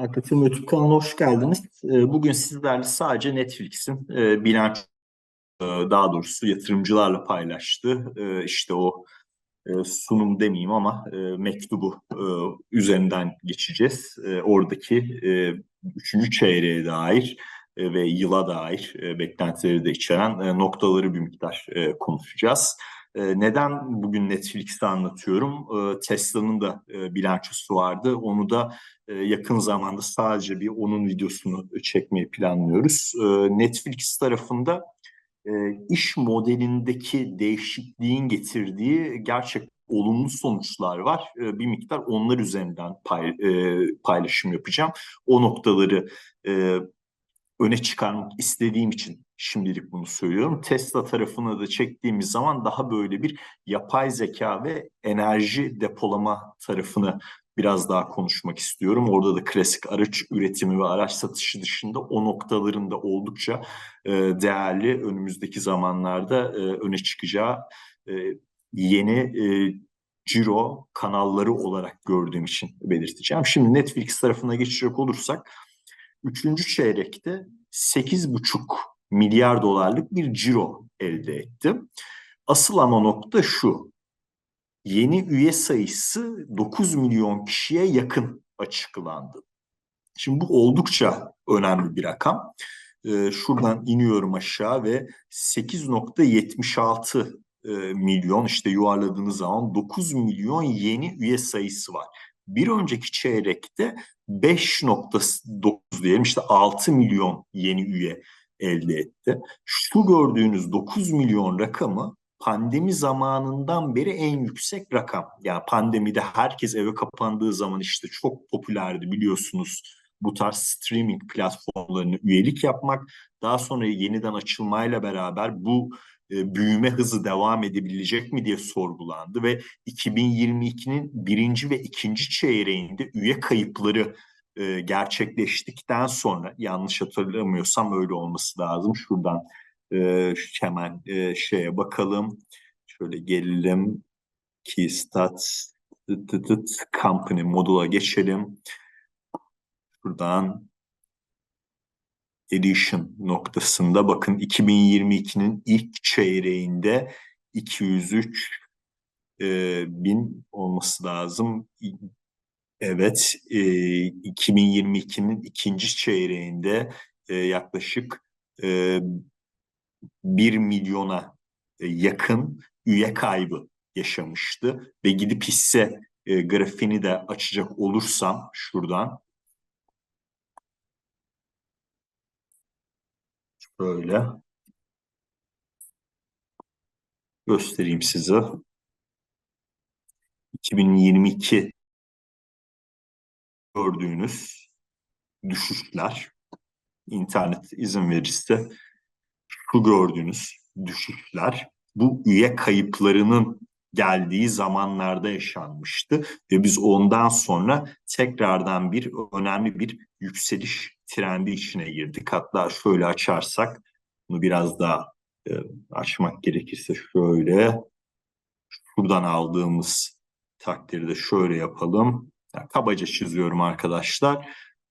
Akatım YouTube kanalına hoş geldiniz. Ee, Bugün sizlerle sadece Netflix'in e, bilanço, e, daha doğrusu yatırımcılarla paylaştığı e, işte o sunum demeyeyim ama mektubu üzerinden geçeceğiz. Oradaki üçüncü çeyreğe dair ve yıla dair beklentileri de içeren noktaları bir miktar konuşacağız. E, Neden bugün Netflix'te anlatıyorum? E, Tesla'nın da e, bilançosu vardı. Onu da e, yakın zamanda sadece bir onun videosunu çekmeyi planlıyoruz. E, Netflix tarafında e, iş modelindeki değişikliğin getirdiği gerçek olumlu sonuçlar var. Bir miktar onlar üzerinden pay, paylaşım yapacağım. O noktaları e, öne çıkarmak istediğim için şimdilik bunu söylüyorum. Tesla tarafına da çektiğimiz zaman daha böyle bir yapay zeka ve enerji depolama tarafını biraz daha konuşmak istiyorum. Orada da klasik araç üretimi ve araç satışı dışında o noktaların da oldukça e, değerli önümüzdeki zamanlarda e, öne çıkacağı e, yeni e, ciro kanalları olarak gördüğüm için belirteceğim. Şimdi Netflix tarafına geçecek olursak üçüncü çeyrekte 8,5 milyar dolarlık bir ciro elde etti. Asıl ama nokta şu. Yeni üye sayısı 9 milyon kişiye yakın açıklandı. Şimdi bu oldukça önemli bir rakam. Ee, şuradan iniyorum aşağı ve 8.76 e, milyon işte yuvarladığınız zaman 9 milyon yeni üye sayısı var. Bir önceki çeyrekte 5.9 diyelim işte 6 milyon yeni üye elde etti. Şu gördüğünüz 9 milyon rakamı pandemi zamanından beri en yüksek rakam. Yani pandemide herkes eve kapandığı zaman işte çok popülerdi biliyorsunuz bu tarz streaming platformlarına üyelik yapmak. Daha sonra yeniden açılmayla beraber bu e, büyüme hızı devam edebilecek mi diye sorgulandı ve 2022'nin birinci ve ikinci çeyreğinde üye kayıpları e, gerçekleştikten sonra yanlış hatırlamıyorsam öyle olması lazım. Şuradan e, hemen şeye bakalım. Şöyle gelelim. Keystat Company modula geçelim. Şuradan edition noktasında bakın 2022'nin ilk çeyreğinde 203 e, bin olması lazım. Evet, e, 2022'nin ikinci çeyreğinde e, yaklaşık e, 1 milyona e, yakın üye kaybı yaşamıştı ve gidip hisse e, grafiğini de açacak olursam şuradan Şöyle. Göstereyim size. 2022 gördüğünüz düşüşler. İnternet izin verirse şu gördüğünüz düşüşler. Bu üye kayıplarının geldiği zamanlarda yaşanmıştı ve biz ondan sonra tekrardan bir önemli bir yükseliş trendi içine girdik. Hatta şöyle açarsak bunu biraz daha e, açmak gerekirse şöyle şuradan aldığımız takdirde şöyle yapalım. Yani kabaca çiziyorum arkadaşlar.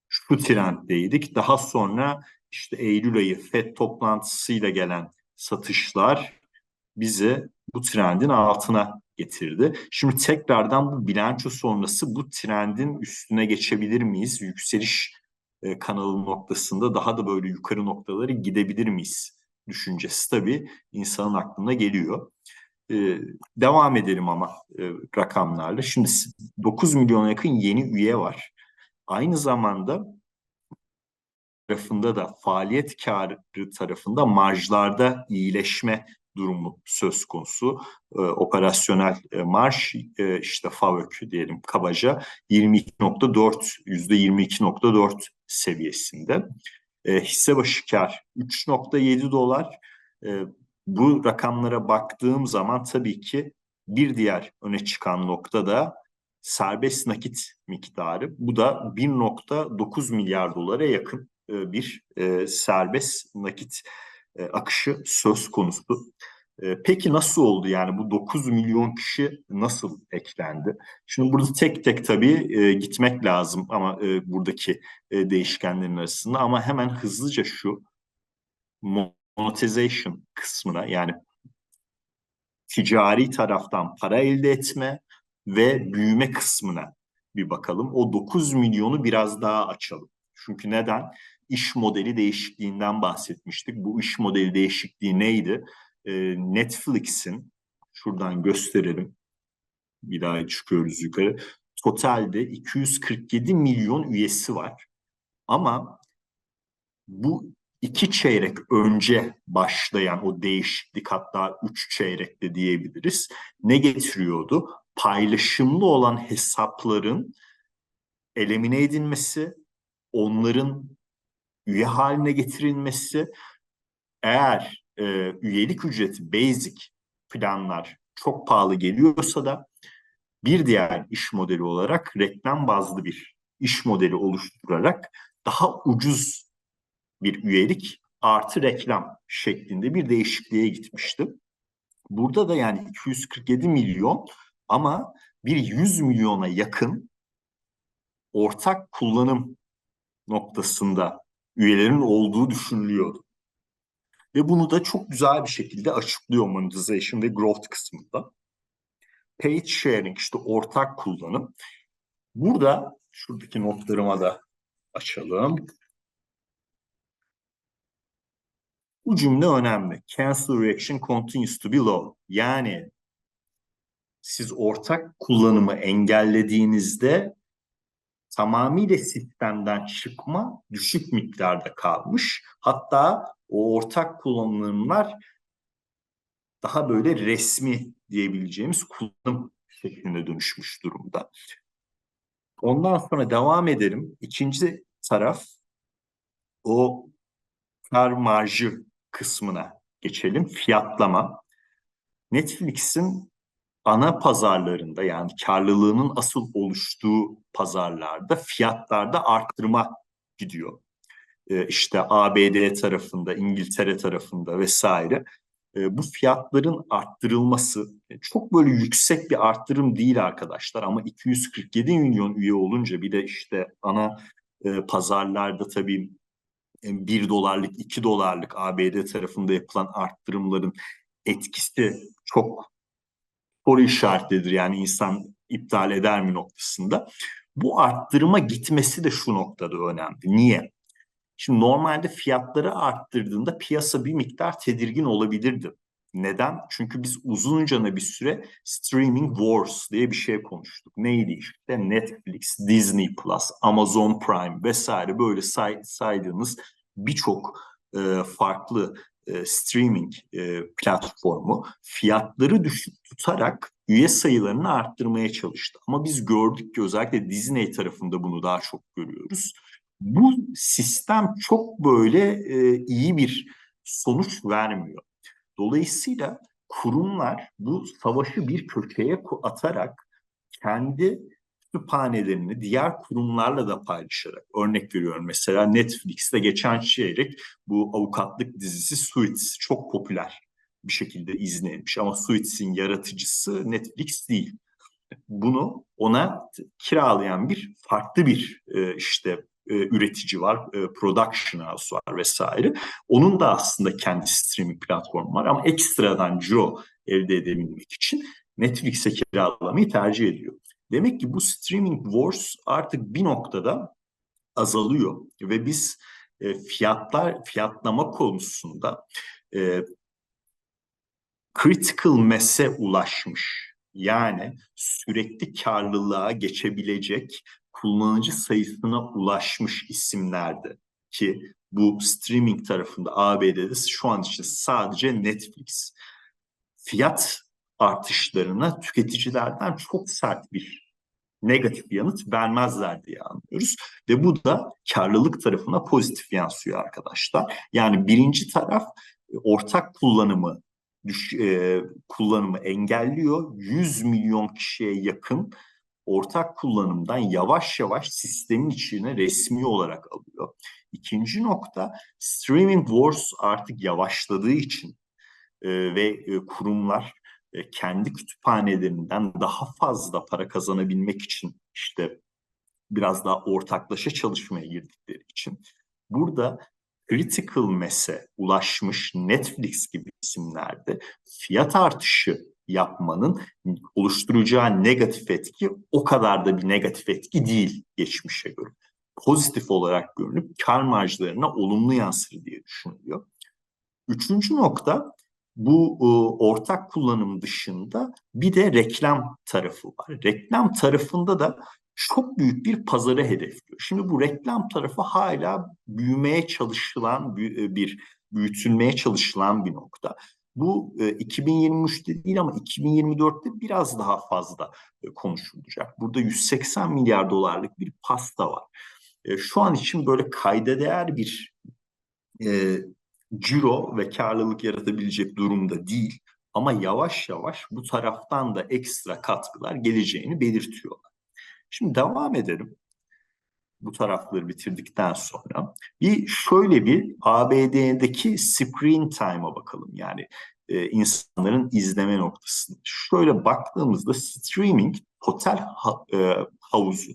Şu trenddeydik. Daha sonra işte Eylül ayı FED toplantısıyla gelen satışlar bizi bu trendin altına getirdi. Şimdi tekrardan bu bilanço sonrası bu trendin üstüne geçebilir miyiz? Yükseliş e, kanalı noktasında daha da böyle yukarı noktaları gidebilir miyiz? Düşüncesi tabii insanın aklına geliyor. E, devam edelim ama e, rakamlarla. Şimdi 9 milyona yakın yeni üye var. Aynı zamanda tarafında da faaliyet karı tarafında marjlarda iyileşme durumu söz konusu. E, operasyonel e, marş e, işte FAVÖK diyelim kabaca 22.4 %22.4 seviyesinde. E, hisse başı kar 3.7 dolar. E, bu rakamlara baktığım zaman tabii ki bir diğer öne çıkan nokta da serbest nakit miktarı. Bu da 1.9 milyar dolara yakın e, bir e, serbest nakit e, akışı söz konusu. E, peki nasıl oldu yani bu 9 milyon kişi nasıl eklendi? Şimdi burada tek tek tabii e, gitmek lazım ama e, buradaki e, değişkenlerin arasında ama hemen hızlıca şu monetization kısmına yani ticari taraftan para elde etme ve büyüme kısmına bir bakalım. O 9 milyonu biraz daha açalım. Çünkü neden? İş modeli değişikliğinden bahsetmiştik. Bu iş modeli değişikliği neydi? Ee, Netflix'in, şuradan gösterelim. Bir daha çıkıyoruz yukarı. Totalde 247 milyon üyesi var. Ama bu iki çeyrek önce başlayan o değişiklik hatta üç çeyrek de diyebiliriz. Ne getiriyordu? Paylaşımlı olan hesapların elimine edilmesi, onların üye haline getirilmesi, eğer e, üyelik ücreti basic planlar çok pahalı geliyorsa da bir diğer iş modeli olarak reklam bazlı bir iş modeli oluşturarak daha ucuz bir üyelik artı reklam şeklinde bir değişikliğe gitmişti. Burada da yani 247 milyon ama bir 100 milyona yakın ortak kullanım noktasında üyelerin olduğu düşünülüyordu. Ve bunu da çok güzel bir şekilde açıklıyor monetization ve growth kısmında. Page sharing işte ortak kullanım. Burada şuradaki notlarıma da açalım. Bu cümle önemli. Cancel reaction continues to be low. Yani siz ortak kullanımı engellediğinizde tamamıyla sistemden çıkma düşük miktarda kalmış. Hatta o ortak kullanımlar daha böyle resmi diyebileceğimiz kullanım şeklinde dönüşmüş durumda. Ondan sonra devam edelim. İkinci taraf o kar marjı kısmına geçelim. Fiyatlama. Netflix'in ana pazarlarında yani karlılığının asıl oluştuğu pazarlarda fiyatlarda arttırma gidiyor. Ee, işte ABD tarafında, İngiltere tarafında vesaire e, bu fiyatların arttırılması e, çok böyle yüksek bir arttırım değil arkadaşlar ama 247 milyon üye olunca bir de işte ana e, pazarlarda tabii 1 dolarlık, 2 dolarlık ABD tarafında yapılan arttırımların etkisi çok soru işaretlidir. Yani insan iptal eder mi noktasında. Bu arttırıma gitmesi de şu noktada önemli. Niye? Şimdi normalde fiyatları arttırdığında piyasa bir miktar tedirgin olabilirdi. Neden? Çünkü biz uzunca bir süre streaming wars diye bir şey konuştuk. Neydi işte Netflix, Disney Plus, Amazon Prime vesaire böyle say saydığımız birçok e, farklı e, streaming e, platformu fiyatları düşük tutarak üye sayılarını arttırmaya çalıştı. Ama biz gördük ki özellikle Disney tarafında bunu daha çok görüyoruz. Bu sistem çok böyle e, iyi bir sonuç vermiyor. Dolayısıyla kurumlar bu savaşı bir köşeye atarak kendi kütüphanelerini diğer kurumlarla da paylaşarak örnek veriyorum mesela Netflix'te geçen çeyrek bu avukatlık dizisi Suits çok popüler bir şekilde izlenmiş ama Suits'in yaratıcısı Netflix değil. Bunu ona kiralayan bir farklı bir e, işte e, üretici var, e, production house var vesaire. Onun da aslında kendi streaming platformu var ama ekstradan ciro elde edebilmek için Netflix'e kiralamayı tercih ediyor. Demek ki bu streaming wars artık bir noktada azalıyor ve biz e, fiyatlar fiyatlama konusunda e, critical mass'e ulaşmış yani sürekli karlılığa geçebilecek kullanıcı sayısına ulaşmış isimlerdi ki bu streaming tarafında ABD'de şu an için sadece Netflix. Fiyat artışlarına tüketicilerden çok sert bir negatif yanıt vermezler diye anlıyoruz. Ve bu da karlılık tarafına pozitif yansıyor arkadaşlar. Yani birinci taraf e, ortak kullanımı düş, e, kullanımı engelliyor. 100 milyon kişiye yakın ortak kullanımdan yavaş yavaş sistemin içine resmi olarak alıyor. İkinci nokta streaming wars artık yavaşladığı için e, ve e, kurumlar e, kendi kütüphanelerinden daha fazla para kazanabilmek için işte biraz daha ortaklaşa çalışmaya girdikleri için burada critical mass'e ulaşmış Netflix gibi isimlerde fiyat artışı yapmanın oluşturacağı negatif etki o kadar da bir negatif etki değil geçmişe göre. Pozitif olarak görünüp kar marjlarına olumlu yansır diye düşünülüyor. Üçüncü nokta bu e, ortak kullanım dışında bir de reklam tarafı var. Reklam tarafında da çok büyük bir pazarı hedefliyor. Şimdi bu reklam tarafı hala büyümeye çalışılan e, bir büyütülmeye çalışılan bir nokta. Bu e, 2023'te değil ama 2024'te biraz daha fazla e, konuşulacak. Burada 180 milyar dolarlık bir pasta var. E, şu an için böyle kayda değer bir e, ciro ve karlılık yaratabilecek durumda değil. Ama yavaş yavaş bu taraftan da ekstra katkılar geleceğini belirtiyorlar. Şimdi devam edelim. Bu tarafları bitirdikten sonra bir şöyle bir ABD'deki screen time'a bakalım. Yani e, insanların izleme noktasını. Şöyle baktığımızda streaming total ha, e, havuzu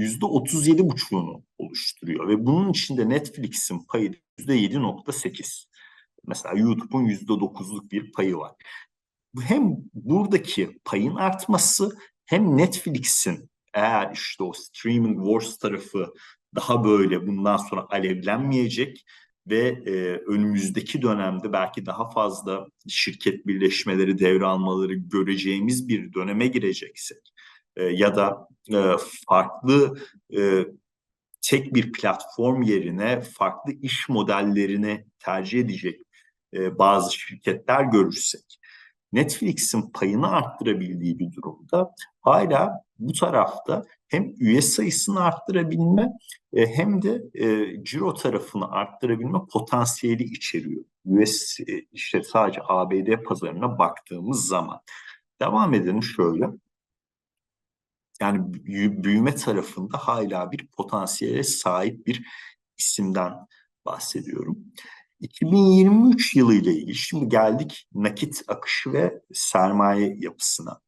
yüzde otuz yedi buçuğunu oluşturuyor ve bunun içinde Netflix'in payı yüzde yedi nokta sekiz. Mesela YouTube'un yüzde dokuzluk bir payı var. Hem buradaki payın artması hem Netflix'in eğer işte o streaming wars tarafı daha böyle bundan sonra alevlenmeyecek ve e, önümüzdeki dönemde belki daha fazla şirket birleşmeleri devralmaları göreceğimiz bir döneme gireceksek e, ya da e, farklı e, tek bir platform yerine farklı iş modellerini tercih edecek e, bazı şirketler görürsek Netflix'in payını arttırabildiği bir durumda hala bu tarafta hem üye sayısını arttırabilme e, hem de e, ciro tarafını arttırabilme potansiyeli içeriyor. US e, işte sadece ABD pazarına baktığımız zaman. Devam edelim şöyle. Yani büyüme tarafında hala bir potansiyele sahip bir isimden bahsediyorum. 2023 yılı ile ilgili şimdi geldik nakit akışı ve sermaye yapısına.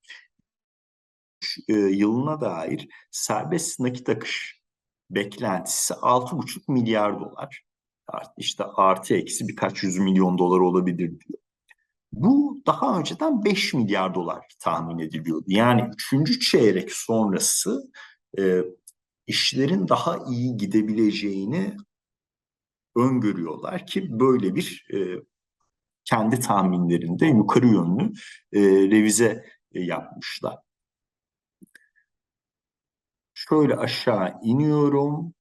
E, yılına dair serbest nakit akış beklentisi 6,5 milyar dolar. İşte artı eksi birkaç yüz milyon dolar olabilir diyor. Bu daha önceden 5 milyar dolar tahmin ediliyordu. Yani üçüncü çeyrek sonrası e, işlerin daha iyi gidebileceğini öngörüyorlar ki böyle bir e, kendi tahminlerinde yukarı yönlü e, revize e, yapmışlar. Şöyle aşağı iniyorum.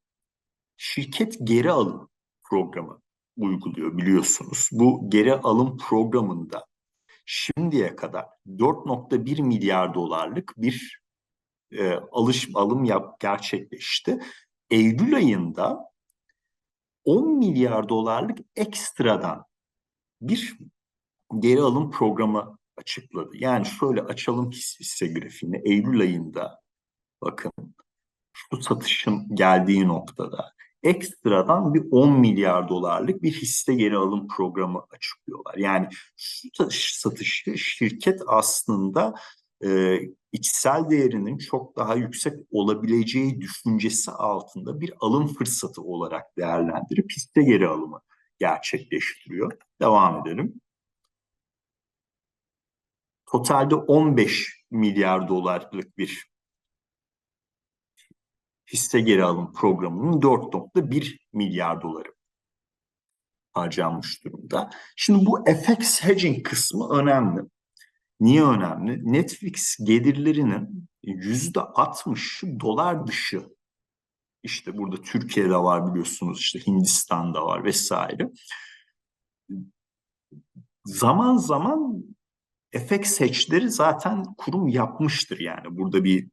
Şirket geri alım programı uyguluyor biliyorsunuz. Bu geri alım programında şimdiye kadar 4.1 milyar dolarlık bir e, alış alım yap gerçekleşti. Eylül ayında 10 milyar dolarlık ekstradan bir geri alım programı açıkladı. Yani şöyle açalım hisse grafiğini. Eylül ayında bakın şu satışın geldiği noktada ekstradan bir 10 milyar dolarlık bir hisse geri alım programı açıklıyorlar. Yani şu satışı şirket aslında e, içsel değerinin çok daha yüksek olabileceği düşüncesi altında bir alım fırsatı olarak değerlendirip hisse geri alımı gerçekleştiriyor. Devam edelim. Totalde 15 milyar dolarlık bir hisse geri alım programının 4.1 milyar doları harcanmış durumda. Şimdi bu FX hedging kısmı önemli. Niye önemli? Netflix gelirlerinin yüzde 60'ı dolar dışı. İşte burada Türkiye'de var biliyorsunuz, işte Hindistan'da var vesaire. Zaman zaman FX hedge'leri zaten kurum yapmıştır yani. Burada bir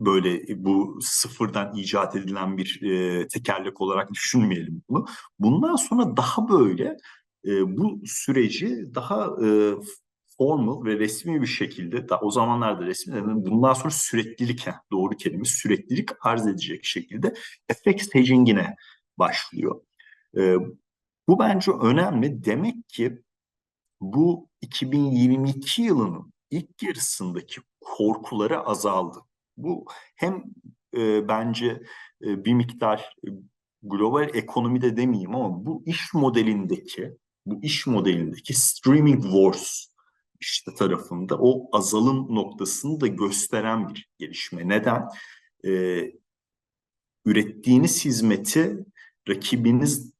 böyle bu sıfırdan icat edilen bir e, tekerlek olarak düşünmeyelim bunu. Bundan sonra daha böyle e, bu süreci daha e, formal ve resmi bir şekilde da o zamanlarda resmi bundan sonra süreklilik doğru kelime süreklilik arz edecek şekilde FX hedging'ine başlıyor. E, bu bence önemli. Demek ki bu 2022 yılının ilk yarısındaki korkuları azaldı. Bu hem e, bence e, bir miktar e, global ekonomide demeyeyim ama bu iş modelindeki bu iş modelindeki streaming wars işte tarafında o azalım noktasını da gösteren bir gelişme. Neden? Ee, ürettiğiniz hizmeti rakibiniz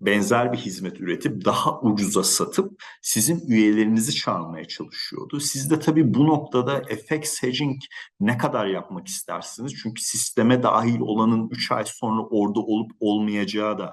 benzer bir hizmet üretip daha ucuza satıp sizin üyelerinizi çalmaya çalışıyordu. Siz de tabii bu noktada FX hedging ne kadar yapmak istersiniz? Çünkü sisteme dahil olanın 3 ay sonra orada olup olmayacağı da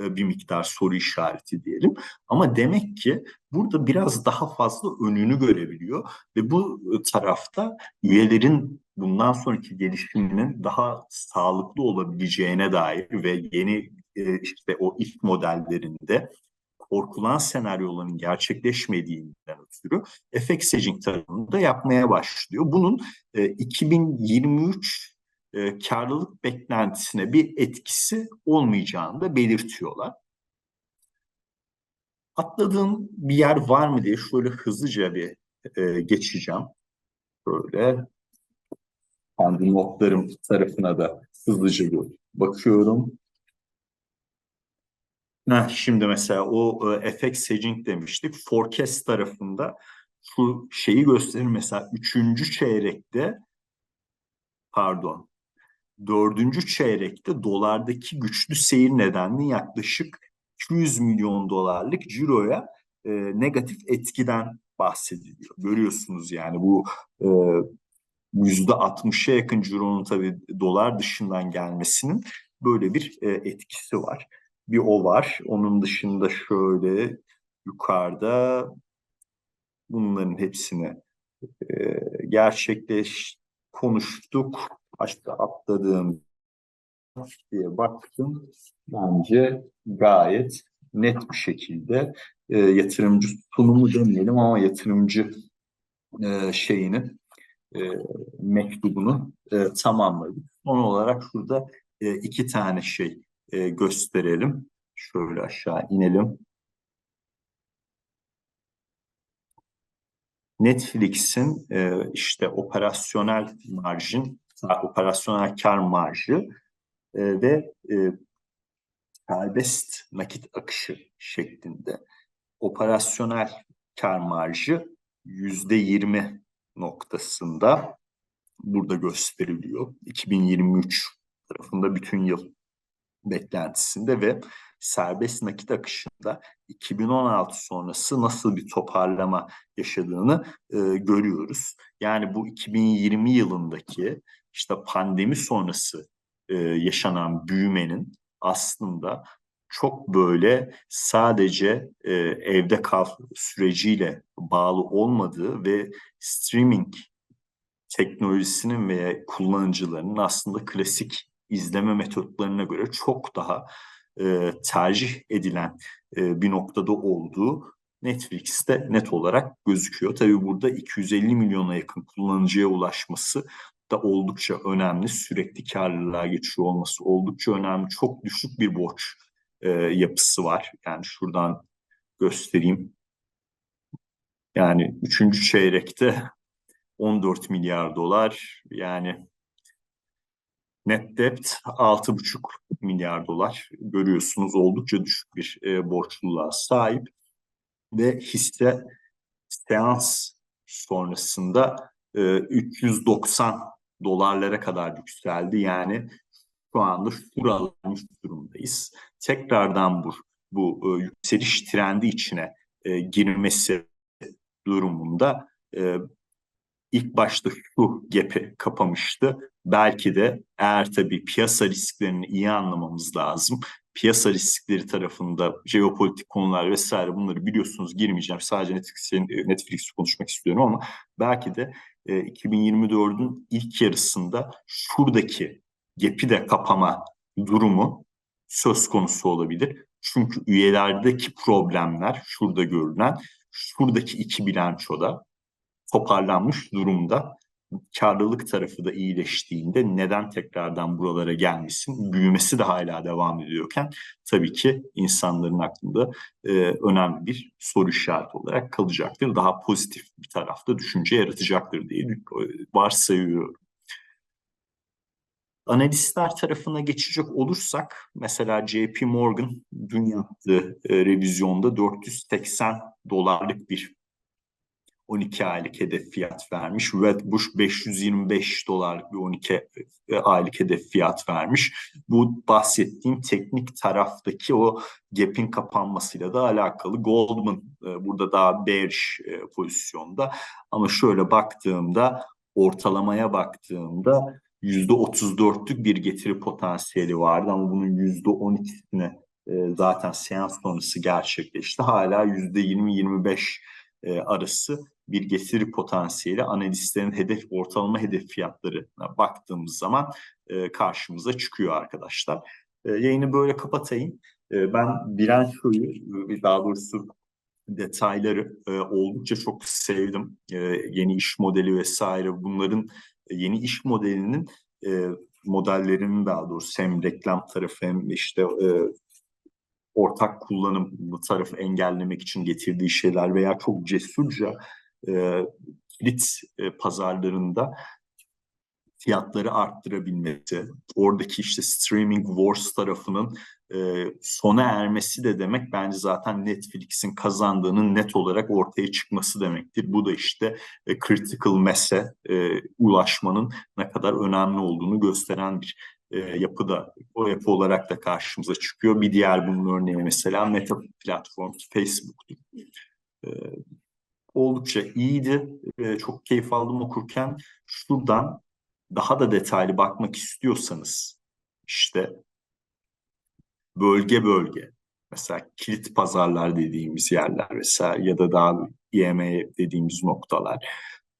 e, bir miktar soru işareti diyelim. Ama demek ki burada biraz daha fazla önünü görebiliyor ve bu e, tarafta üyelerin bundan sonraki gelişiminin daha sağlıklı olabileceğine dair ve yeni e, işte o iş modellerinde korkulan senaryoların gerçekleşmediğinden ötürü FX hedging tarafında yapmaya başlıyor. Bunun 2023 e, karlılık beklentisine bir etkisi olmayacağını da belirtiyorlar. Atladığım bir yer var mı diye şöyle hızlıca bir e, geçeceğim. Böyle kendi notlarım tarafına da hızlıca bakıyorum. Heh, şimdi mesela o e, FX hedging demiştik. Forecast tarafında şu şeyi gösterir mesela üçüncü çeyrekte pardon dördüncü çeyrekte dolardaki güçlü seyir nedenli yaklaşık 200 milyon dolarlık ciroya e, negatif etkiden bahsediliyor. Görüyorsunuz yani bu e, yüzde 60'a yakın cironun tabii dolar dışından gelmesinin böyle bir e, etkisi var. Bir o var. Onun dışında şöyle yukarıda bunların hepsini e, gerçekleş konuştuk başta atladığım diye baktım. Bence gayet net bir şekilde e, yatırımcı sunumu demeyelim ama yatırımcı e, şeyini e, mektubunu e, tamamladık. Son olarak şurada e, iki tane şey e, gösterelim. Şöyle aşağı inelim. Netflix'in e, işte operasyonel marjin operasyonel kar marjı e, ve e, serbest nakit akışı şeklinde operasyonel kar marjı yüzde yirmi noktasında burada gösteriliyor. 2023 tarafında bütün yıl beklentisinde ve serbest nakit akışında 2016 sonrası nasıl bir toparlama yaşadığını e, görüyoruz. Yani bu 2020 yılındaki işte pandemi sonrası e, yaşanan büyümenin aslında çok böyle sadece e, evde kal süreciyle bağlı olmadığı ve streaming teknolojisinin ve kullanıcılarının aslında klasik izleme metotlarına göre çok daha e, tercih edilen e, bir noktada olduğu Netflix'te net olarak gözüküyor. Tabii burada 250 milyona yakın kullanıcıya ulaşması da oldukça önemli. Sürekli karlılığa geçiyor olması oldukça önemli. Çok düşük bir borç e, yapısı var. Yani şuradan göstereyim. Yani üçüncü çeyrekte 14 milyar dolar yani net debt 6,5 milyar dolar görüyorsunuz oldukça düşük bir e, borçluluğa sahip ve hisse seans sonrasında e, 390 dolarlara kadar yükseldi. Yani şu anda şuralanmış durumdayız. Tekrardan bu, bu e, yükseliş trendi içine e, girmesi durumunda e, ilk başta şu gap'i kapamıştı. Belki de eğer tabii piyasa risklerini iyi anlamamız lazım. Piyasa riskleri tarafında jeopolitik konular vesaire bunları biliyorsunuz girmeyeceğim. Sadece Netflix'in Netflix'i konuşmak istiyorum ama belki de 2024'ün e, ilk yarısında şuradaki gap'i de kapama durumu söz konusu olabilir. Çünkü üyelerdeki problemler şurada görülen, şuradaki iki bilançoda toparlanmış durumda karlılık tarafı da iyileştiğinde neden tekrardan buralara gelmesin, büyümesi de hala devam ediyorken tabii ki insanların aklında e, önemli bir soru işareti olarak kalacaktır. Daha pozitif bir tarafta düşünce yaratacaktır diye varsayıyorum. Analistler tarafına geçecek olursak mesela JP Morgan dün yaptığı e, revizyonda 480 dolarlık bir 12 aylık hedef fiyat vermiş. Wedbush 525 dolarlık bir 12 e, aylık hedef fiyat vermiş. Bu bahsettiğim teknik taraftaki o gap'in kapanmasıyla da alakalı. Goldman e, burada daha bearish e, pozisyonda ama şöyle baktığımda ortalamaya baktığımda %34'lük bir getiri potansiyeli vardı ama bunun %12'sine zaten seans sonrası gerçekleşti. Hala %20-25 arası bir getiri potansiyeli analistlerin hedef ortalama hedef fiyatlarına baktığımız zaman e, karşımıza çıkıyor arkadaşlar. E, yayını böyle kapatayım. E, ben bilançoyu daha doğrusu detayları e, oldukça çok sevdim. E, yeni iş modeli vesaire bunların e, yeni iş modelinin e, modellerinin daha doğrusu hem reklam tarafı hem işte e, ortak kullanım tarafı engellemek için getirdiği şeyler veya çok cesurca e, kilit e, pazarlarında fiyatları arttırabilmesi, oradaki işte streaming wars tarafının e, sona ermesi de demek bence zaten Netflix'in kazandığının net olarak ortaya çıkması demektir. Bu da işte e, critical mass'e e, ulaşmanın ne kadar önemli olduğunu gösteren bir e, yapıda, o yapı olarak da karşımıza çıkıyor. Bir diğer bunun örneği mesela Meta platform, Facebook'tu. Oldukça iyiydi. E, çok keyif aldım okurken. Şuradan daha da detaylı bakmak istiyorsanız işte bölge bölge mesela kilit pazarlar dediğimiz yerler vesaire ya da daha EME dediğimiz noktalar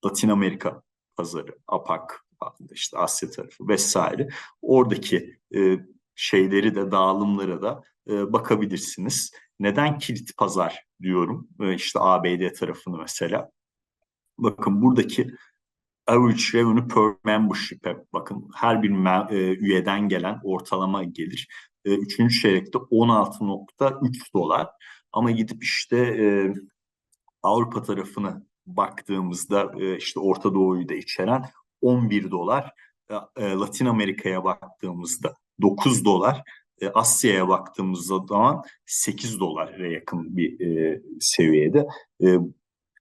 Latin Amerika pazarı, APAK işte Asya tarafı vesaire oradaki e, şeyleri de dağılımlara da e, bakabilirsiniz. Neden kilit pazar diyorum? E, işte ABD tarafını mesela. Bakın buradaki average revenue per membership'e bakın her bir e, üyeden gelen ortalama gelir. E, üçüncü çeyrekte 16.3 dolar. Ama gidip işte e, Avrupa tarafına baktığımızda e, işte Orta Doğu'yu da içeren 11 dolar. E, e, Latin Amerika'ya baktığımızda 9 dolar. E, Asya'ya baktığımız zaman 8 dolara yakın bir e, seviyede. E,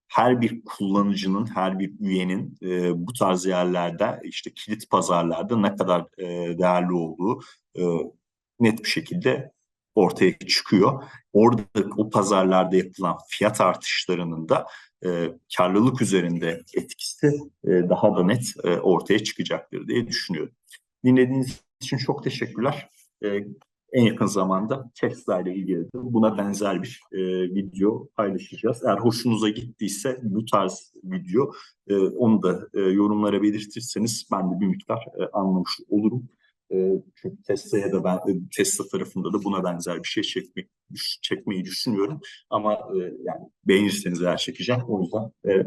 her bir kullanıcının, her bir üyenin e, bu tarz yerlerde işte kilit pazarlarda ne kadar e, değerli olduğu e, net bir şekilde ortaya çıkıyor. Orada o pazarlarda yapılan fiyat artışlarının da e, karlılık üzerinde etkisi e, daha da net e, ortaya çıkacaktır diye düşünüyorum. Dinlediğiniz için çok teşekkürler. E, en yakın zamanda Tesla ile ilgili de buna benzer bir e, video paylaşacağız. Eğer hoşunuza gittiyse bu tarz video e, onu da e, yorumlara belirtirseniz ben de bir miktar e, anlamış olurum. E, çünkü Tesla'ya da ben e, Tesla tarafında da buna benzer bir şey çekmek çekmeyi düşünüyorum. Ama e, yani beğenirseniz eğer çekeceğim. O yüzden e,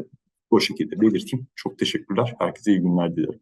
o şekilde belirteyim. Çok teşekkürler. Herkese iyi günler dilerim.